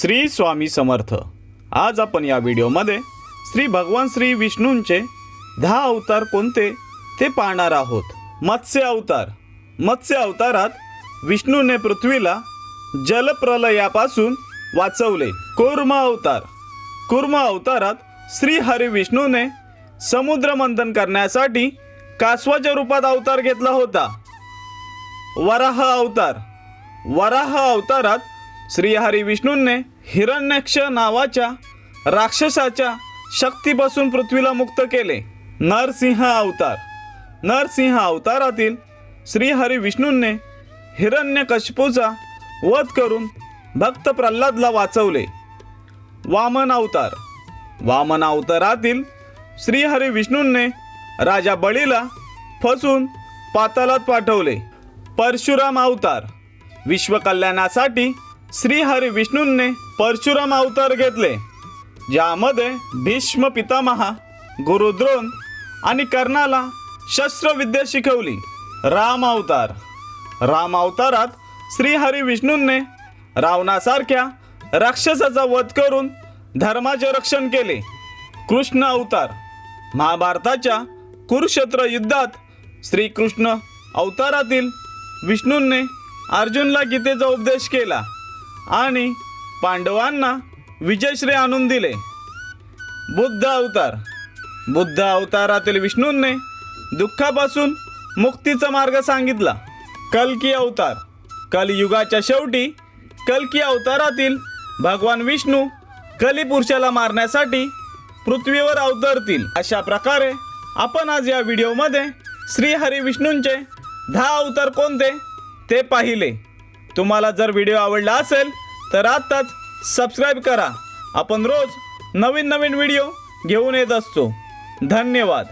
श्री स्वामी समर्थ. आज आपण या व्हिडिओमध्ये श्री भगवान श्री विष्णूंचे दहा अवतार कोणते ते पाहणार आहोत. मत्स्य अवतार. मत्स्य अवतारात विष्णूने पृथ्वीला जलप्रलयापासून वाचवले. कुर्म अवतार. कुर्म अवतारात श्री हरी विष्णूने समुद्र मंथन करण्यासाठी कासवाच्या रूपात अवतार घेतला होता. वराह अवतार. वराह अवतारात श्रीहरी विष्णूंने हिरण्यक्ष नावाच्या राक्षसाच्या शक्तीपासून पृथ्वीला मुक्त केले. नरसिंह अवतार. नरसिंह अवतारातील श्रीहरी विष्णूंने हिरण्यकश्यपूचा वध करून भक्त प्रल्हादला वाचवले. वामन अवतार. वामन अवतारातील श्रीहरी विष्णूंने राजा बळीला फसून पातालात पाठवले. परशुराम अवतार. विश्वकल्याणासाठी श्री हरी विष्णूंनी परशुराम अवतार घेतले ज्यामध्ये भीष्म पितामहा गुरुद्रोण आणि कर्णाला शस्त्रविद्या शिकवली. राम अवतार. राम अवतारात श्री हरी विष्णूंनी रावणासारख्या राक्षसाचा वध करून धर्माचे रक्षण केले. कृष्ण अवतार. महाभारताच्या कुरुक्षेत्र युद्धात श्रीकृष्ण अवतारातील विष्णूंनी अर्जुनला गीतेचा उपदेश केला. आणि पांडवांना विजयश्री आणून दिले. बुद्ध अवतार. बुद्ध अवतारातील विष्णूंनी दुःखापासून मुक्तीचा मार्ग सांगितला. कल्की अवतार. कलियुगाच्या शेवटी कल्की अवतारातील भगवान विष्णू कलिपुरुषाला मारण्यासाठी पृथ्वीवर अवतरतील. अशा प्रकारे आपण आज या व्हिडिओमध्ये श्री हरी विष्णूंचे दहा अवतार कोणते ते पाहिले. तुम्हाला जर व्हिडिओ आवडला असेल तर आत्ताच सबस्क्राईब करा. आपण रोज नवीन नवीन व्हिडिओ घेऊन येत असतो. धन्यवाद.